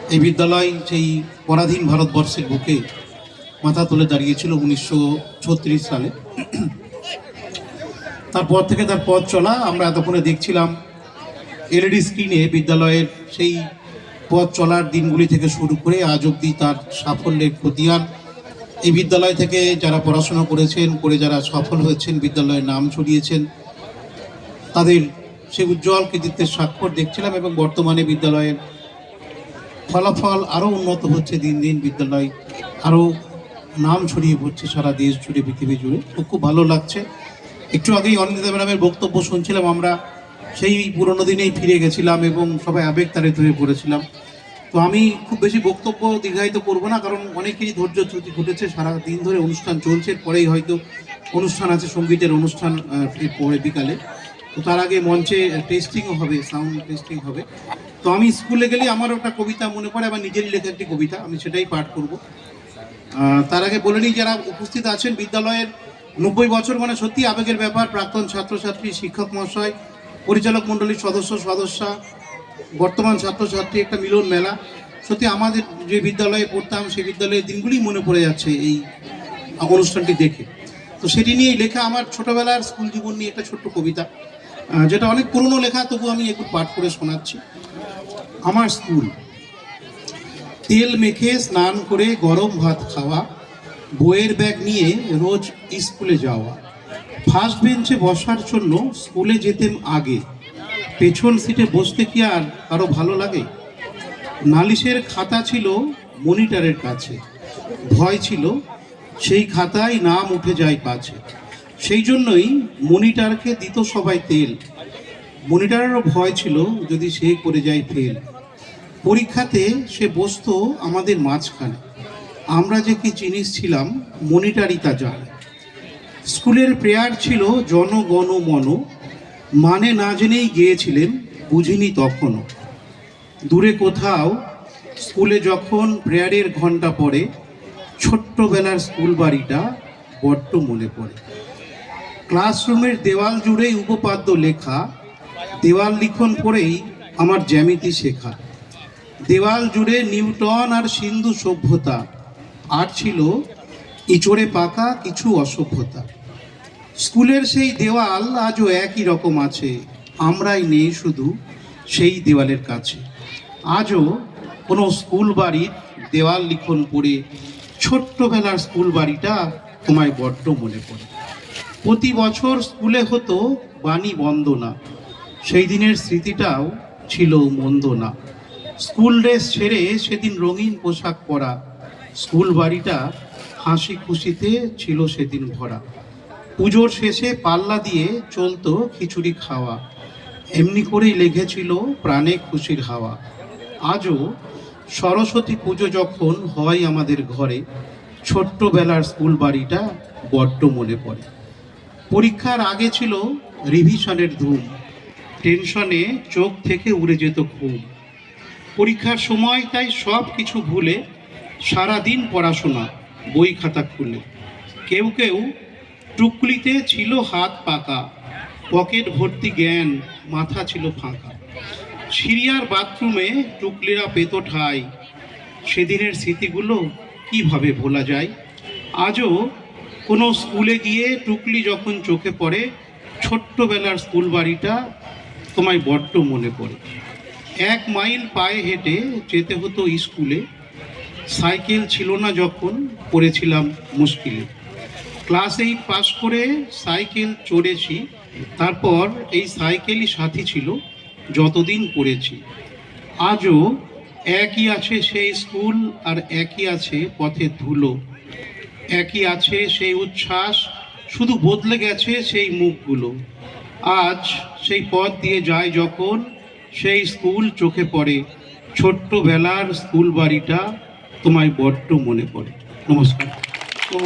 এই বিদ্যালয় সেই পরাধীন ভারতবর্ষের বুকে মাথা তুলে দাঁড়িয়েছিল উনিশশো ছত্রিশ সালে। তারপর থেকে তার পথ চলা আমরা এতক্ষণে দেখছিলাম এলইডি স্ক্রিনে বিদ্যালয়ের সেই পথ চলার দিনগুলি থেকে শুরু করে আজ অবধি তার সাফল্যের খতিয়ান। এই বিদ্যালয় থেকে যারা পড়াশোনা করেছেন, করে যারা সফল হয়েছেন, বিদ্যালয়ের নাম ছড়িয়েছেন, তাদের সে উজ্জ্বল কৃতিত্বের স্বাক্ষর দেখছিলাম এবং বর্তমানে বিদ্যালয়ের ফলাফল আরও উন্নত হচ্ছে দিন দিন বিদ্যালয় আরও নাম ছড়িয়ে পড়ছে সারা দেশ জুড়ে, পৃথিবী জুড়ে। তো খুব ভালো লাগছে। একটু আগেই অনিন্দিতা ম্যাডামের বক্তব্য শুনছিলাম আমরা, সেই পুরোনো দিনেই ফিরে গেছিলাম এবং সবাই আবেগ তাড়িত হয়ে পড়েছিলাম। তো আমি খুব বেশি বক্তব্য দীর্ঘায়িত করব না, কারণ অনেকেরই ধৈর্য চ্যুতি ঘটেছে। সারা দিন ধরে অনুষ্ঠান চলছে পরেই হয়তো অনুষ্ঠান আছে, সঙ্গীতের অনুষ্ঠান পরে বিকালে। তো তার আগে মঞ্চে টেস্টিংও হবে সাউন্ড টেস্টিং হবে। তো আমি স্কুলে গেলে আমার একটা কবিতা মনে পড়ে আমার নিজেরই লেখা একটি কবিতা, আমি সেটাই পাঠ করব। তার আগে বলে নিই, যারা উপস্থিত আছেন, বিদ্যালয়ের নব্বই বছর মানে সত্যি আবেগের ব্যাপার, প্রাক্তন ছাত্রছাত্রী, শিক্ষক মহাশয়, পরিচালক মণ্ডলীর সদস্য, সদস্যা, বর্তমান ছাত্রছাত্রী, একটা মিলন মেলা। সত্যি আমাদের যে বিদ্যালয়ে পড়তাম, সেই বিদ্যালয়ের দিনগুলি মনে পড়ে যাচ্ছে এই অনুষ্ঠানটি দেখে। তো সেটি নিয়েই লেখা আমার ছোটবেলার স্কুল জীবন নিয়ে একটা ছোট্ট কবিতা। যেটা অনেক পুরনো লেখা, তবু আমি একটু পাঠ করে শোনাচ্ছি। আমার স্কুল, তেল মেখে স্নান করে গরম ভাত খাওয়া, বইয়ের ব্যাগ নিয়ে রোজ স্কুলে যাওয়া। ফার্স্ট বেঞ্চে বসার জন্য স্কুলে যেতেম আগে। পেছন সিটে বসতে কি আর কারও ভালো লাগে? নালিশের খাতা ছিল মনিটারের কাছে। ভয় ছিল, সেই খাতায় নাম উঠে যায় পাছে। সেই জন্যই মনিটারকে দিত সবাই তেল। মনিটারেরও ভয় ছিল যদি সে করে যায় ফেল। পরীক্ষাতে সে বসতো আমাদের মাঝখানে। আমরা যে কি জিনিস ছিলাম মনিটারই তা জানে। স্কুলের প্রেয়ার ছিল জনগণ মন মানে না জেনেই গিয়েছিলেন, বুঝিনি তখনও। দূরে কোথাও স্কুলে যখন প্রেয়ারের ঘণ্টা পড়ে, ছোট্টবেলার স্কুল বাড়িটা বড্ড মনে পড়ে। ক্লাসরুমের দেওয়াল জুড়েই উপপাদ্য লেখা, দেওয়াল লিখন পড়েই আমার জ্যামিতি শেখা। দেওয়াল জুড়ে নিউটন আর সিন্ধু সভ্যতা, আর ছিল ইচড়ে পাকা কিছু অসভ্যতা। স্কুলের সেই দেওয়াল আজও একই রকম আছে, আমরাই নেই শুধু সেই দেওয়ালের কাছে। আজও কোনো স্কুল বাড়ির দেওয়াল লিখন পড়ে ছোট্টবেলার স্কুল বাড়িটা তোমায় বড্ড মনে পড়ে। প্রতি বছর স্কুলে হতো বাণী বন্দনা। সেই দিনের স্মৃতিটাও ছিল মন্দ না স্কুল ড্রেস ছেড়ে সেদিন রঙিন পোশাক পরা। স্কুল বাড়িটা হাসি খুশিতে ছিল সেদিন ভরা। পুজোর শেষে পাল্লা দিয়ে চলতো খিচুড়ি খাওয়া। এমনি করেই লেগেছিল প্রাণে খুশির হাওয়া। আজও সরস্বতী পুজো যখন হয় আমাদের ঘরে, ছোট্টবেলার স্কুল বাড়িটা বড্ড মনে পড়ে। পরীক্ষার আগে ছিল রিভিশনের ধুম টেনশনে চোখ থেকে উড়ে যেত ঘুম। পরীক্ষার সময় তাই সব কিছু ভুলে সারাদিন পড়াশোনা, বই খাতা খুলে। কেউ কেউ টুকলিতে ছিল হাত পাকা, পকেট ভর্তি জ্ঞান, মাথা ছিল ফাঁকা। সিরিয়ার বাথরুমে টুকলিরা পেত ঠাই। সেদিনের স্মৃতিগুলো কীভাবে ভোলা যায়? আজও কোনো স্কুলে গিয়ে টুকলি যখন চোখে পড়ে, ছোট্টবেলার স্কুল বাড়িটা তোমায় বড্ড মনে পড়ে। এক মাইল পায়ে হেঁটে যেতে হতো স্কুলে, সাইকেল ছিল না যখন, পড়েছিলাম মুশকিলে। ক্লাস এইট পাস করে সাইকেল চড়েছি, তারপর এই সাইকেলই সাথী ছিল, যতদিন পড়েছি। আজও একই আছে সেই স্কুল আর একই আছে পথে ধুলো। একই আছে, সেই উচ্ছ্বাস, শুধু বদলে গেছে সেই মুখগুলো। আজ সেই পথ দিয়ে যায় যখন সেই স্কুল চোখে পড়ে। ছোট্টবেলার স্কুল বাড়িটা তোমায় বড্ড মনে পড়ে। নমস্কার। তো